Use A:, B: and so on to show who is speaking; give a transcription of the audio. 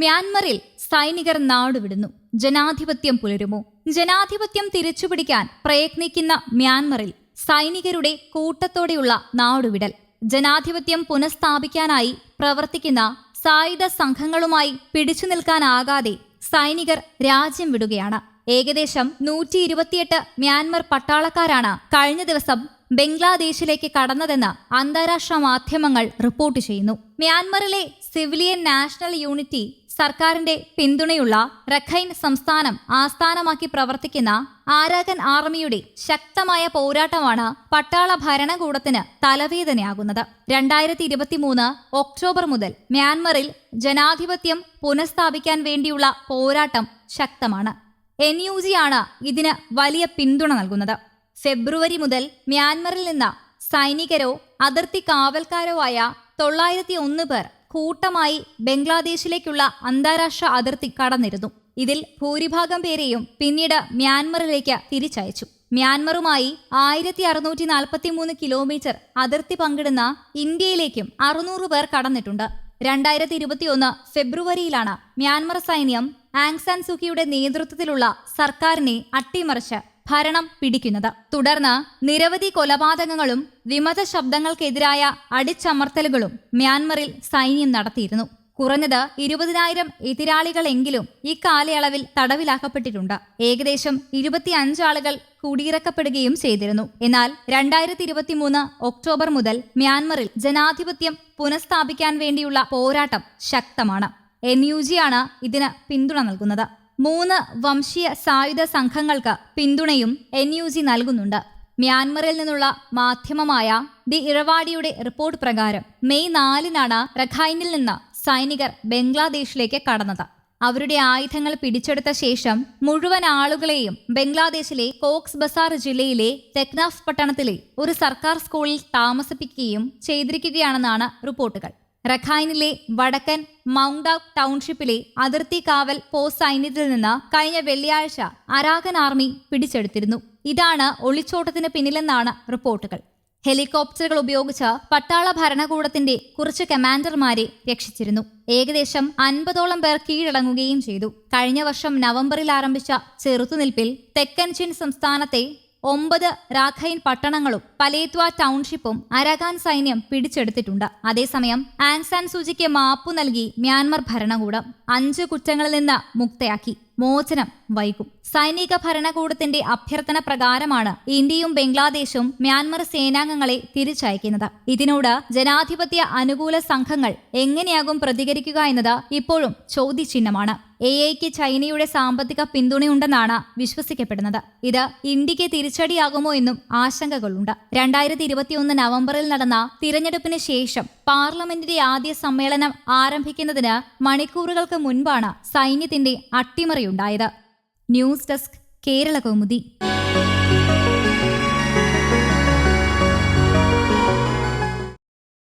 A: മ്യാൻമറിൽ സൈനികർ നാടുവിടുന്നു. ജനാധിപത്യം പുലരുമോ? ജനാധിപത്യം തിരിച്ചുപിടിക്കാൻ പ്രയത്നിക്കുന്ന മ്യാൻമറിൽ സൈനികരുടെ കൂട്ടത്തോടെയുള്ള നാടുവിടൽ. ജനാധിപത്യം പുനഃസ്ഥാപിക്കാനായി പ്രവർത്തിക്കുന്ന സായുധ സംഘങ്ങളുമായി പിടിച്ചു നിൽക്കാനാകാതെ സൈനികർ രാജ്യം വിടുകയാണ്. ഏകദേശം നൂറ്റി ഇരുപത്തിയെട്ട് മ്യാൻമർ പട്ടാളക്കാരാണ് കഴിഞ്ഞ ദിവസം ബംഗ്ലാദേശിലേക്ക് കടന്നതെന്ന് അന്താരാഷ്ട്ര മാധ്യമങ്ങൾ റിപ്പോർട്ട് ചെയ്യുന്നു. മ്യാൻമറിലെ സിവിലിയൻ നാഷണൽ യൂണിറ്റി സർക്കാരിന്റെ പിന്തുണയുള്ള റഖൈൻ സംസ്ഥാനം ആസ്ഥാനമാക്കി പ്രവർത്തിക്കുന്ന ആരാകൻ ആർമിയുടെ ശക്തമായ പോരാട്ടമാണ് പട്ടാള ഭരണകൂടത്തിന് തലവേദനയാകുന്നത്. രണ്ടായിരത്തി ഇരുപത്തിമൂന്ന് ഒക്ടോബർ മുതൽ മ്യാൻമറിൽ ജനാധിപത്യം പുനഃസ്ഥാപിക്കാൻ വേണ്ടിയുള്ള പോരാട്ടം ശക്തമാണ്. എൻ യു ജി ആണ് ഇതിന് വലിയ പിന്തുണ നൽകുന്നത്. ഫെബ്രുവരി മുതൽ മ്യാൻമറിൽ നിന്ന് സൈനികരോ അതിർത്തി കാവൽക്കാരോ ആയ തൊള്ളായിരത്തി ഒന്ന് പേർ കൂട്ടമായി ബംഗ്ലാദേശിലേക്കുള്ള അന്താരാഷ്ട്ര അതിർത്തി കടന്നിരുന്നു. ഇതിൽ ഭൂരിഭാഗം പേരെയും പിന്നീട് മ്യാൻമറിലേക്ക് തിരിച്ചയച്ചു. മ്യാൻമറുമായി ആയിരത്തി അറുന്നൂറ്റി നാൽപ്പത്തി മൂന്ന് കിലോമീറ്റർ അതിർത്തി പങ്കിടുന്ന ഇന്ത്യയിലേക്കും അറുന്നൂറ് പേർ കടന്നിട്ടുണ്ട്. രണ്ടായിരത്തി ഇരുപത്തിയൊന്ന് ഫെബ്രുവരിയിലാണ് മ്യാൻമർ സൈന്യം ആങ്സാൻ സുഖിയുടെ നേതൃത്വത്തിലുള്ള സർക്കാരിനെ അട്ടിമറിച്ച് ഭരണം പിടിക്കുന്നത്. തുടർന്ന് നിരവധി കൊലപാതകങ്ങളും വിമത ശബ്ദങ്ങൾക്കെതിരായ അടിച്ചമർത്തലുകളും മ്യാൻമറിൽ സൈന്യം നടത്തിയിരുന്നു. കുറഞ്ഞത് ഇരുപതിനായിരം എതിരാളികളെങ്കിലും ഈ കാലയളവിൽ തടവിലാക്കപ്പെട്ടിട്ടുണ്ട്. ഏകദേശം ഇരുപത്തിയഞ്ച് ആളുകൾ കുടിയിറക്കപ്പെടുകയും ചെയ്തിരുന്നു. എന്നാൽ രണ്ടായിരത്തി ഇരുപത്തിമൂന്ന് ഒക്ടോബർ മുതൽ മ്യാൻമറിൽ ജനാധിപത്യം പുനഃസ്ഥാപിക്കാൻ വേണ്ടിയുള്ള പോരാട്ടം ശക്തമാണ്. എൻ യു ജി ആണ് ഇതിന് പിന്തുണ നൽകുന്നത്. മൂന്ന് വംശീയ സായുധ സംഘങ്ങൾക്ക് പിന്തുണയും എൻ യു ജി നൽകുന്നുണ്ട്. മ്യാൻമറിൽ നിന്നുള്ള മാധ്യമമായ ദി ഇറവാഡിയുടെ റിപ്പോർട്ട് പ്രകാരം മെയ് നാലിനാണ് റഖൈനിൽ നിന്ന് സൈനികർ ബംഗ്ലാദേശിലേക്ക് കടന്നത്. അവരുടെ ആയുധങ്ങൾ പിടിച്ചെടുത്ത ശേഷം മുഴുവൻ ആളുകളെയും ബംഗ്ലാദേശിലെ കോക്സ് ബസാർ ജില്ലയിലെ തെക്നാഫ് പട്ടണത്തിലെ ഒരു സർക്കാർ സ്കൂളിൽ താമസിപ്പിക്കുകയും ചെയ്തിരിക്കുകയാണെന്നാണ് റിപ്പോർട്ടുകൾ. റഖൈനിലെ വടക്കൻ മൗണ്ട് ഔട്ട് ടൗൺഷിപ്പിലെ അതിർത്തി കാവൽ പോസ്റ്റ് സൈന്യത്തിൽ നിന്ന് കഴിഞ്ഞ വെള്ളിയാഴ്ച അരാഗൻ ആർമി പിടിച്ചെടുത്തിരുന്നു. ഇതാണ് ഒളിച്ചോട്ടത്തിന് പിന്നിലെന്നാണ് റിപ്പോർട്ടുകൾ. ഹെലികോപ്റ്ററുകൾ ഉപയോഗിച്ച് പട്ടാള ഭരണകൂടത്തിന്റെ കുറച്ച് കമാൻഡർമാരെ രക്ഷിച്ചിരുന്നു. ഏകദേശം അൻപതോളം പേർ കീഴടങ്ങുകയും ചെയ്തു. കഴിഞ്ഞ വർഷം നവംബറിൽ ആരംഭിച്ച ചെറുത്തുനിൽപ്പിൽ തെക്കൻ ചിൻ സംസ്ഥാനത്തെ ഒമ്പത് രാഖൈൻ പട്ടണങ്ങളും പലേത്വ ടൗൺഷിപ്പും അരകാൻ സൈന്യം പിടിച്ചെടുത്തിട്ടുണ്ട്. അതേസമയം ആങ് സാൻ സൂചിക്ക് മാപ്പു നൽകി മ്യാൻമർ ഭരണകൂടം അഞ്ച് കുറ്റങ്ങളിൽ നിന്ന് മുക്തയാക്കി. മോചനം വൈകും. സൈനിക ഭരണകൂടത്തിന്റെ അഭ്യർത്ഥന പ്രകാരമാണ് ഇന്ത്യയും ബംഗ്ലാദേശും മ്യാൻമർ സേനാംഗങ്ങളെ തിരിച്ചയക്കുന്നത്. ഇതിനോട് ജനാധിപത്യ അനുകൂല സംഘങ്ങൾ എങ്ങനെയാകും പ്രതികരിക്കുക എന്നത് ഇപ്പോഴും ചോദ്യചിഹ്നമാണ്. എ ഐക്ക് ചൈനയുടെ സാമ്പത്തിക പിന്തുണയുണ്ടെന്നാണ് വിശ്വസിക്കപ്പെടുന്നത്. ഇത് ഇന്ത്യയ്ക്ക് തിരിച്ചടിയാകുമോ എന്നും ആശങ്കകളുണ്ട്. രണ്ടായിരത്തി ഇരുപത്തിയൊന്ന് നവംബറിൽ നടന്ന തിരഞ്ഞെടുപ്പിന് ശേഷം പാർലമെന്റിന്റെ ആദ്യ സമ്മേളനം ആരംഭിക്കുന്നതിന് മണിക്കൂറുകൾക്ക് മുൻപാണ് സൈന്യത്തിന്റെ അട്ടിമറിയുണ്ടായത്. News desk Kerala Kaumudi.